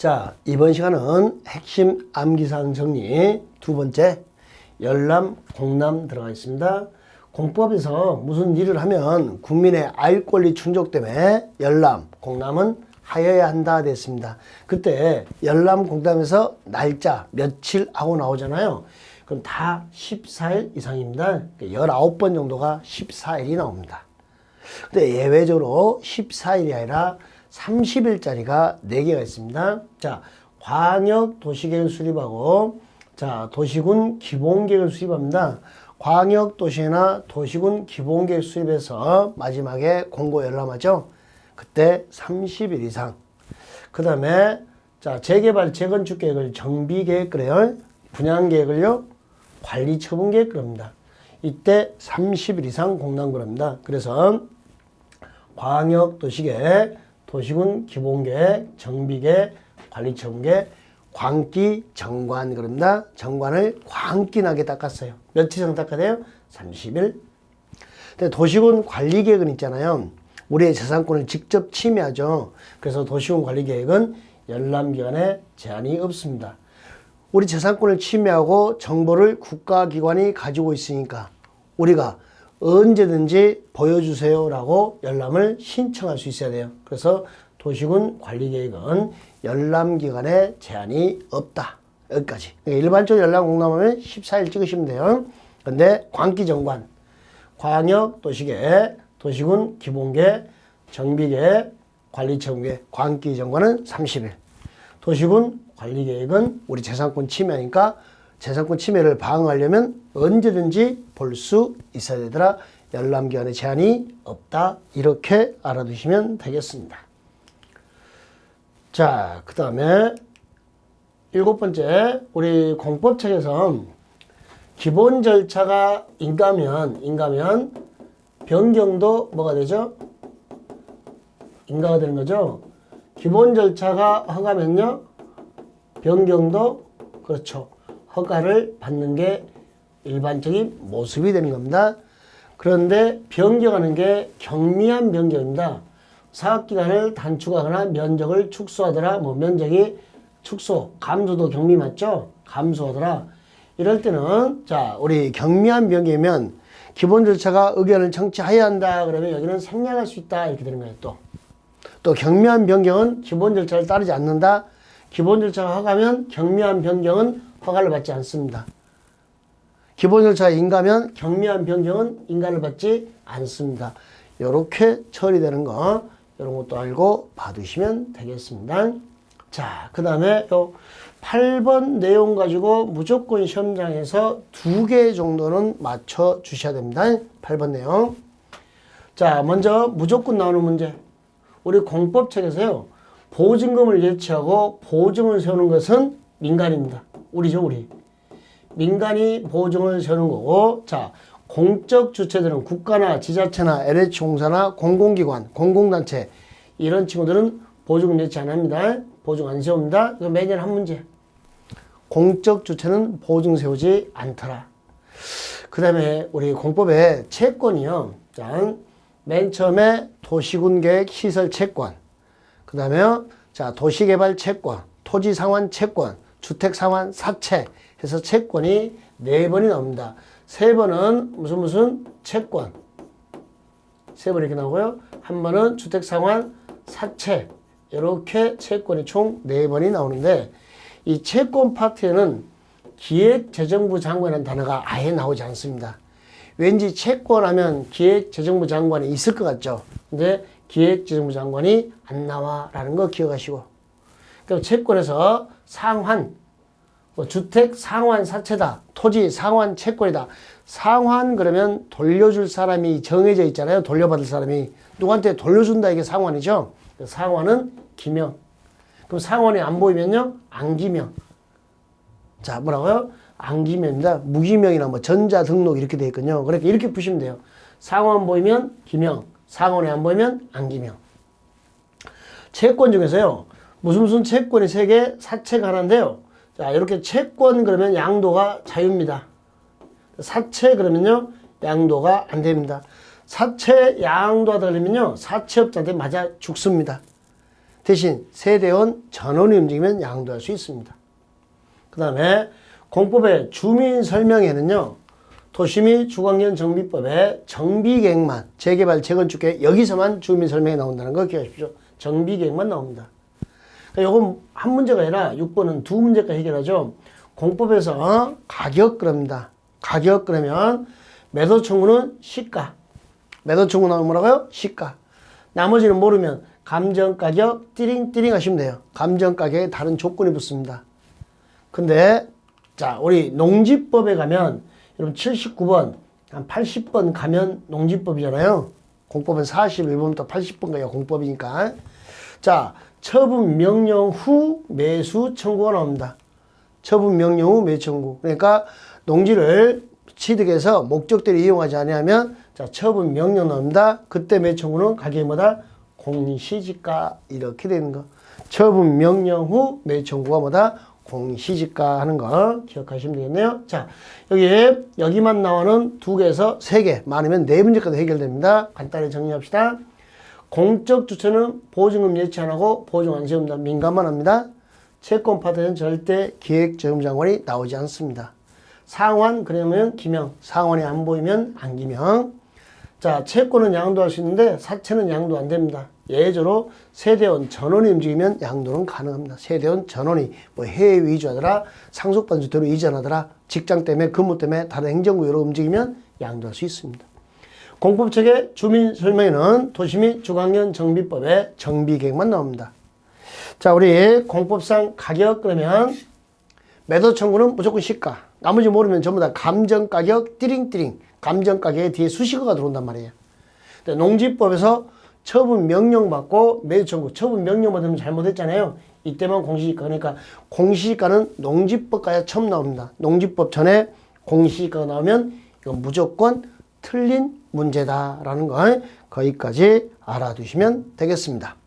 자, 이번 시간은 핵심 암기사항 정리 두 번째 열람, 공람 들어가 있습니다. 공법에서 무슨 일을 하면 국민의 알 권리 충족 때문에 열람, 공람은 하여야 한다 됐습니다. 그때 열람, 공람에서 날짜, 며칠 하고 나오잖아요. 그럼 다 14일 이상입니다. 19번 정도가 14일이 나옵니다. 근데 예외적으로 14일이 아니라 30일짜리가 4개가 있습니다. 자, 광역 도시계획 수립하고 자, 도시군 기본계획을 수립합니다. 광역 도시나 도시군 기본계획 수립해서 마지막에 공고 열람하죠. 그때 30일 이상. 그 다음에 자, 재개발 재건축 계획을 정비 계획 그래요. 분양 계획을요. 관리 처분 계획 그럽니다. 이때 30일 이상 공단 그럽니다. 그래서 광역 도시계획, 도시군 기본계획, 정비계획, 관리처분계획, 광기 정관 그럽니다. 정관을 광기나게 닦았어요. 며칠 닦아야 돼요? 30일. 근데 도시군 관리계획은 있잖아요. 우리의 재산권을 직접 침해하죠. 그래서 도시군 관리계획은 열람기간에 제한이 없습니다. 우리 재산권을 침해하고 정보를 국가기관이 가지고 있으니까 우리가 언제든지 보여주세요라고 열람을 신청할 수 있어야 돼요. 그래서 도시군 관리계획은 열람기간에 제한이 없다. 여기까지. 그러니까 일반적으로 열람 공람하면 14일 찍으시면 돼요. 근데 광기정관, 광역도시계, 도시군 기본계, 정비계, 관리청계, 광기정관은 30일. 도시군 관리계획은 우리 재산권 침해니까 재산권 침해를 방어하려면 언제든지 볼 수 있어야 되더라. 열람기간에 제한이 없다. 이렇게 알아두시면 되겠습니다. 자, 그 다음에 일곱 번째, 우리 공법책에서 기본 절차가 인가면, 인가면, 변경도 뭐가 되죠? 인가가 되는 거죠? 기본 절차가 허가면요, 변경도, 그렇죠. 허가를 받는 게 일반적인 모습이 되는 겁니다. 그런데 변경하는 게 경미한 변경입니다. 사업기간을 단축하거나 면적을 축소하더라. 뭐 면적이 축소, 감소도 경미 맞죠? 감소하더라. 이럴 때는 자 우리 경미한 변경이면 기본 절차가 의견을 청취하여야 한다. 그러면 여기는 생략할 수 있다. 이렇게 되는 거예요. 또. 또 경미한 변경은 기본 절차를 따르지 않는다. 기본 절차가 허가면 경미한 변경은 허가를 받지 않습니다. 기본 절차가 인가면 경미한 변경은 인가를 받지 않습니다. 이렇게 처리되는 거 이런 것도 알고 봐두시면 되겠습니다. 자, 그 다음에 요 8번 내용 가지고 무조건 시험장에서 두 개 정도는 맞춰 주셔야 됩니다. 8번 내용. 자, 먼저 무조건 나오는 문제. 우리 공법책에서요. 보증금을 예치하고 보증을 세우는 것은 민간입니다. 우리죠, 우리. 민간이 보증을 세우는 거고, 자, 공적 주체들은 국가나 지자체나 LH공사나 공공기관, 공공단체, 이런 친구들은 보증 예치 안 합니다. 보증 안 세웁니다. 그래서 매년 한 문제. 공적 주체는 보증 세우지 않더라. 그 다음에 우리 공법에 채권이요. 자, 맨 처음에 도시군 계획 시설 채권. 그 다음에 자, 도시개발 채권, 토지 상환 채권, 주택 상환 사채 해서 채권이 네 번이 나옵니다. 세 번은 무슨 무슨 채권. 세 번 이렇게 나오고요. 한 번은 주택 상환 사채. 이렇게 채권이 총 네 번이 나오는데 이 채권 파트에는 기획재정부 장관이라는 단어가 아예 나오지 않습니다. 왠지 채권 하면 기획재정부 장관이 있을 것 같죠. 근데 기획재정부 장관이 안 나와라는 거 기억하시고. 그럼 채권에서 상환, 뭐 주택 상환 사채다, 토지 상환 채권이다. 상환 그러면 돌려줄 사람이 정해져 있잖아요. 돌려받을 사람이 누구한테 돌려준다 이게 상환이죠. 상환은 기명. 그럼 상환이 안 보이면요 안기명. 자 뭐라고요? 안기명입니다. 무기명이나 뭐 전자 등록 이렇게 돼 있거든요. 그러니까 이렇게 푸시면 돼요. 상환 보이면 기명, 상환이 안 보이면 안기명. 채권 중에서요 무슨 무슨 채권이 세 개, 사채가 하나인데요. 자 이렇게 채권 그러면 양도가 자유입니다. 사채 그러면요 양도가 안 됩니다. 사채 양도하다 그러면요 사채업자한테 맞아 죽습니다. 대신 세대원 전원이 움직이면 양도할 수 있습니다. 그 다음에 공법의 주민 설명에는요, 도시미 주광년 정비법의 정비계획만, 재개발, 재건축계 여기서만 주민 설명이 나온다는 거 기억하십시오. 정비계획만 나옵니다. 그러니까 요건 한 문제가 아니라 6번은 두 문제까지 해결하죠. 공법에서 어? 가격 그럽니다. 가격 그러면 매도 청구는 시가. 매도 청구 나오면 뭐라고요? 시가. 나머지는 모르면 감정 가격 띠링 띠링 하시면 돼요. 감정 가격에 다른 조건이 붙습니다. 근데 자, 우리 농지법에 가면 여러분 79번, 한 80번 가면 농지법이잖아요. 공법은 41번부터 80번까지가 공법이니까. 자, 처분 명령 후 매수 청구가 나옵니다. 처분 명령 후 매수 청구. 그러니까 농지를 취득해서 목적대로 이용하지 않으면 자, 처분 명령 나옵니다. 그때 매수 청구는 가격이 뭐다? 공시지가 이렇게 되는 거. 처분 명령 후 매수 청구가 뭐다? 공시지가 하는 거 기억하시면 되겠네요. 자, 여기 여기만 나오는 두 개에서 세 개, 많으면 네 문제까지 해결됩니다. 간단히 정리합시다. 공적 주체는 보증금 예치 안 하고 보증 안 세웁니다. 민감만 합니다. 채권 파트는 절대 기획재정장관이 나오지 않습니다. 상환 그러면 기명, 상환이 안 보이면 안 기명. 자, 채권은 양도할 수 있는데 사채는 양도 안 됩니다. 예외적으로 세대원 전원이 움직이면 양도는 가능합니다. 세대원 전원이 뭐 해외 위주하더라, 상속받은 주택으로 이전하더라, 직장 때문에 근무 때문에 다른 행정구역으로 움직이면 양도할 수 있습니다. 공법책의 주민 설명에는 도시및 주광년 정비법의 정비 계획만 나옵니다. 자, 우리 공법상 가격 그러면 매도 청구는 무조건 시가. 나머지 모르면 전부 다 감정 가격 띠링띠링. 감정 가격에 뒤에 수식어가 들어온단 말이에요. 근데 농지법에서 처분 명령 받고 매도 청구 처분 명령 받으면 잘못했잖아요. 이때만 공시지가 그러니까 공시지가는 농지법까지 처음 나옵니다. 농지법 전에 공시지가가 나오면 이건 무조건 틀린 문제다라는 걸 거기까지 알아두시면 되겠습니다.